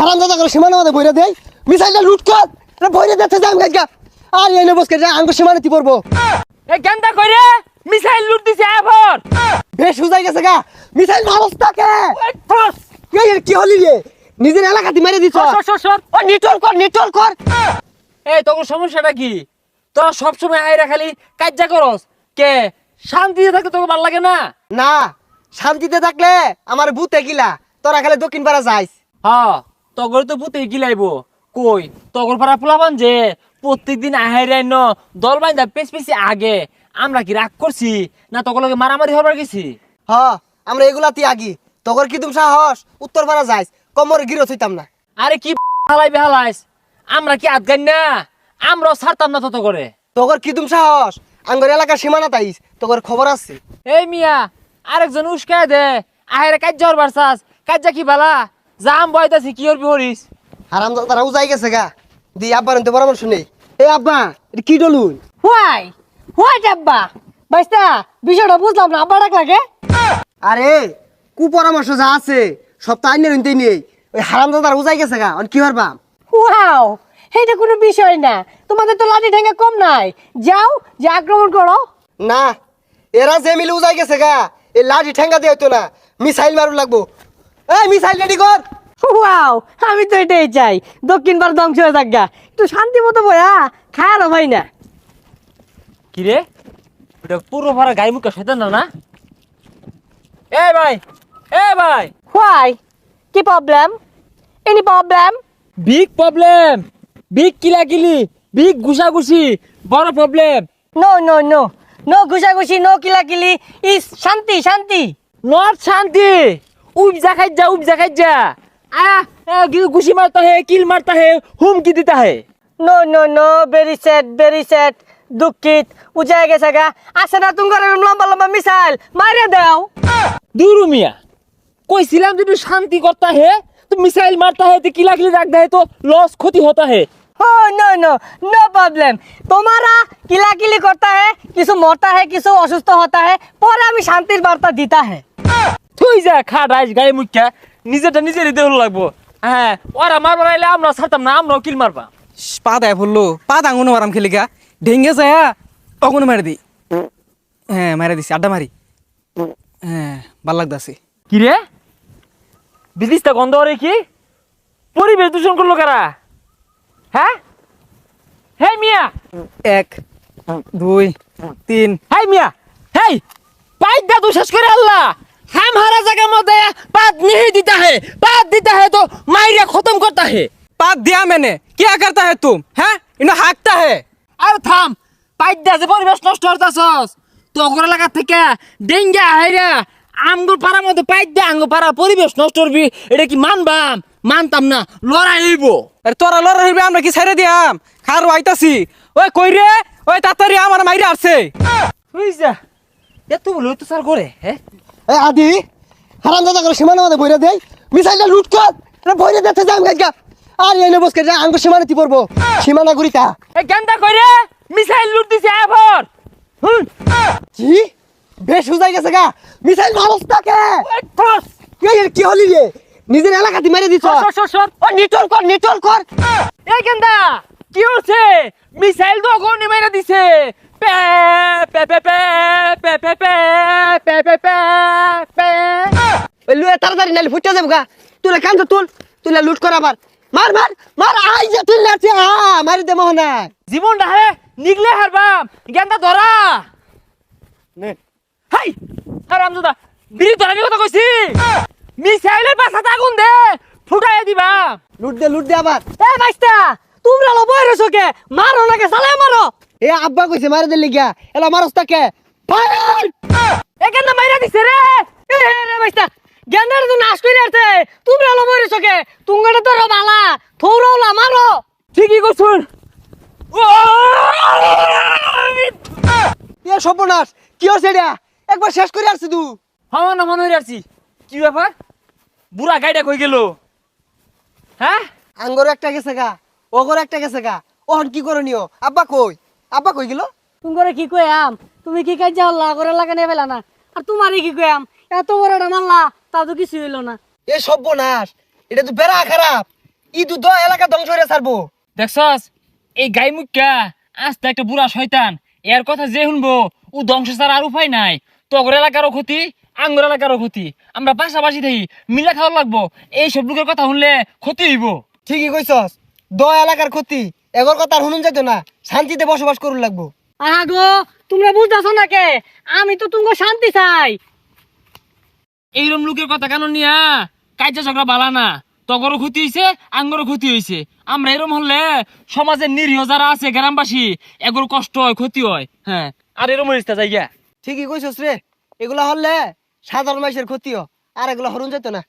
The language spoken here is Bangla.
হারাম দাদা করে সীমানা বইরে দেয়। মিসাইলটা লুট কর বইরে দিতে যাম গাইকা আর এনে বসকে যা আঙ্গ সীমানা তি পড়ব। এ গেন্দা কইরে মিসাইল লুট দিছে বেশ উজাই গেছে গা। মিসাইল মারস তাকে এই কি হলি রে? নিজের এলাকাতে মেরে দিছ। সর সর সর ও নিটল কর নিটল কর। এই তোর সমস্যাটা কি? তোরা সবসময় আইরা খালি কাজ্জা করস। কে? শান্তিতে থাকতে তোকে ভালো লাগে না? না শান্তিতে থাকলে আমার ভূতে গিলা তোরা খালি দক্ষিণ পাড়া যাইস। হ্যাঁ তগর তো পুতে গিলাইবো। কই তগর পাড়া পোলাবান যে প্রত্যেকদিন আহাইরাই ন দল বাইন্দা পেছ পেছি আগে। আমরা কি রাগ করছি না তগর লগে মারামারি হবার গেছি? হ আমরা এগুলাতে আগি। তোর কি তুমি সাহস? উত্তর পাড়া যাইস কমর গিরো থইতাম না। আরে কি হালাই বেহালাইস আমরা কি আদগান না? আমরাও ছাড়তাম না তত করে তোর কি তুমি সাহস? আঙ্গর এলাকার সীমানা তাইস তোর খবর আছে। এই মিয়া আরেকজন উস্কায় দে। আহেরে কাজ্জা হরবার চাস কাজ্জা কি বালা? জাম বয়তাছি কি হরবি হরিস হারাম তারা উজাই গেছে গা। দি আব্বার তো পরামর্শ নেই। এ আব্বা এটা কি ডলুন? হোয়াই হোয়াই ডাব্বা বাইস্তা বিষয়টা বুঝলাম না আব্বা ডাক লাগে আরে কু পরামর্শ যা আছে সব তো আইনের হইতে নেই। ওই হারাম দাদার উজাই গেছে গা অন কি হারবা? ওয়াও এটা কোনো বিষয় না। তোমাদের তো লাঠি ঠেঙ্গা কম নাই। যাও যে আক্রমণ করো। না এরা যে মিলে উজাই গেছে গা এই লাঠি ঠেঙ্গা দিয়ে হইতো না। মিসাইল মারু লাগবো। এই মিসাইল রেডি কর। ওয়াও আমি তো এটাই চাই। দক্ষিণ ভারত ধ্বংস হয়ে থাক একটু শান্তি মতো বয়া খায়ারও ভাই না। কি রে? ওটা পুরো ভরা গাই মুখে সেতেন না না? এ ভাই এ ভাই। হোয়াই কি problem any problem big problem big কিলাকিলি big ঘুষাঘুষি বড় problem no no no no ঘুষাঘুষি no কিলাকিলি। ইস শান্তি শান্তি। নট শান্তি। উপজা খাইজা উপজা খাইজা आ गुशी হে কিল किल হে है हुमकी देता है no no no very sad very sad দুঃখিত উজায় গেছে গা। আসে না তুমি লম্বা লম্বা মিসাইল মারে দাও। দুরু মিয়া কইছিলাম যে শান্তি করতা হে তো মিসাইল মারতা হে তো কিলা কিলাকিলি রাখ হে তো লস ক্ষতি হতা হে। ও নো নো নো প্রবলেম তোমারা কিলাকিলি করতা হে কিছু মরতা হে কিছু অসুস্থ হতা হে পরে আমি শান্তির বার্তা দিতা হে। তুই যা খা রাইস গায়ে মুখ্যা। নিজেরটা নিজেরই দেহ লাগবো। হ্যাঁ ওরা মারবার আইলে আমরা ছাড়তাম না আমরাও কিল মারবা। পা দেয় বলল পা দাঙ্গুনো মারাম খেলিকা ঢেঙ্গে যায় অগুনো মারি দি হ্যাঁ মারি দিছি আড্ডা মারি। হ্যাঁ ভালো লাগতাছে। কি রে? বিদিশটা গন্ধ রে কি? পরিবেশ দূষণ করল কারা? হ্যাঁ? হে মিয়া! এক দুই তিন। হাই মিয়া! হেই! দা তুই শেষ করে আল্লাহ! হাম হারা জায়গার মধ্যে পাত नहीं দিতা है পাত দিতা है तो মাইরা খতম করতা है पात दिया मैंने क्या करता है तुम हैं इन्हें हाँकता है আর থাম পাইপ দা যে পরিবেশ নষ্ট করতাছস তো ওগর লাগা থেকে ডেঙ্গা হাইরা আমগুর পাড়ার মধ্যে পাইপ দা আঙ্গুর পাড়া পরিবেশ নষ্ট করবি এটা কি মানবাম মানতাম না লড়াই হইব আরে তোরা লড়া হইবে আমরা কি ছেড়ে দিয়াম খার আইতাছি ওই কই রে ওই তাড়াতাড়ি আমার মাইরে আসছে বুঝছা এত বলে তো স্যার করে হ্যাঁ এ আদি হারাম দাদা করে সীমানা মধ্যে বইরে দেয় মিসাইলটা লুট কর এটা বইরে দিতে যাম গাইকা আর এনে বসকে যা আঙ্গ সীমানা তি পড়ব। সীমানা গুরিতা এ গেন্দা কইরে মিসাইল লুট দিছে এবার হুম। কি? বেশ উজাই গেছে গা। মিসাইল মারস তাকে। এই কি হলি রে? নিজের এলাকাতে মেরে দিছ। ও নিটল কর নিটল কর। এই গেন্দা কি হচ্ছে মিসাইল তো অগ্নি মেরে দিছে। লুয়ে তাড়াতাড়ি নালি ফুটে যাব গা। তুলে কান্দ তুল তুলে লুট কর আবার মার মার মার আই যে তুই লাচে আ দে মোহনা। জীবন রাহে নিগলে হারবাম গেন্দা ধরা। নে। হাই হারাম জুদা বিড়ি ধরা কথা কইছি। মিসাইলের পাশা আগুন দে ফুটাইয়া দিবা। লুট দে লুট দে আবার। এ মাইস্তা তোমরা লবয় রসকে মারো নাকি সালে মারো। এ আব্বা কইছে মারি দে লিগা এলা মারস তাকে ফায়ার এখানে মাইরা দিছে রে? এ রে বাইস্তা। গেন্দার তো নাশ করে আসছে তোমরা লো বইরে সকে তুঙ্গটা তো বালা থৌরওলা মারো ঠিকই করছুন এ সর্বনাশ। কি হচ্ছে এটা? একবার শেষ করে আসছে তুই হওয়া না মনে আসছি কি ব্যাপার? বুড়া গাইডা কই গেল? হ্যাঁ? আঙ্গর একটা গেছে গা। ওগর একটা গেছে গা। ওহন কি করণীয়? আব্বা কই? আব্বা কই গেল? তুঙ্গরে কি কয়াম তুমি কি কাজ যাওয়া করে লাগানে ফেলা না। আর তোমারে কি কয়াম এত বড় একটা মারলা তা তো কিছু হইল না। এ সর্বনাশ। এটা তো বেড়া খারাপ। ইদু দ এলাকা ধ্বংস হয়ে ছাড়বো। দেখছস? এই গাই মুখা আস্তে একটা বুড়া শয়তান। এর কথা যে শুনব ও ধ্বংস ছাড়া আর উপায় নাই। তগর এলাকারও ক্ষতি আঙ্গুর এলাকারও ক্ষতি। আমরা পাশাপাশি থাকি মিলা খাওয়া লাগবো। এই সব লোকের কথা শুনলে ক্ষতি হইব। ঠিকই কইছস। দ এলাকার ক্ষতি। এগর কথা আর শুনুন যেত না শান্তিতে বসবাস করুন লাগবো। আগো তোমরা বুঝতেছো না কে? আমি তো তুমি শান্তি চাই। এইরম লোকের কথা কেন নিয়া? কাজা ঝগড়া বালা না। তগরও ক্ষতি হয়েছে আঙ্গরও ক্ষতি হয়েছে আমরা এরম হলে সমাজের নিরীহ যারা আছে গ্রামবাসী এগুলো কষ্ট হয় ক্ষতি হয়। হ্যাঁ আর এরম হইছে জায়গা ঠিকই কইছস রে এগুলা হলে সাধারণ মানুষের ক্ষতি ক্ষতিও আর এগুলা হরুন যেত না।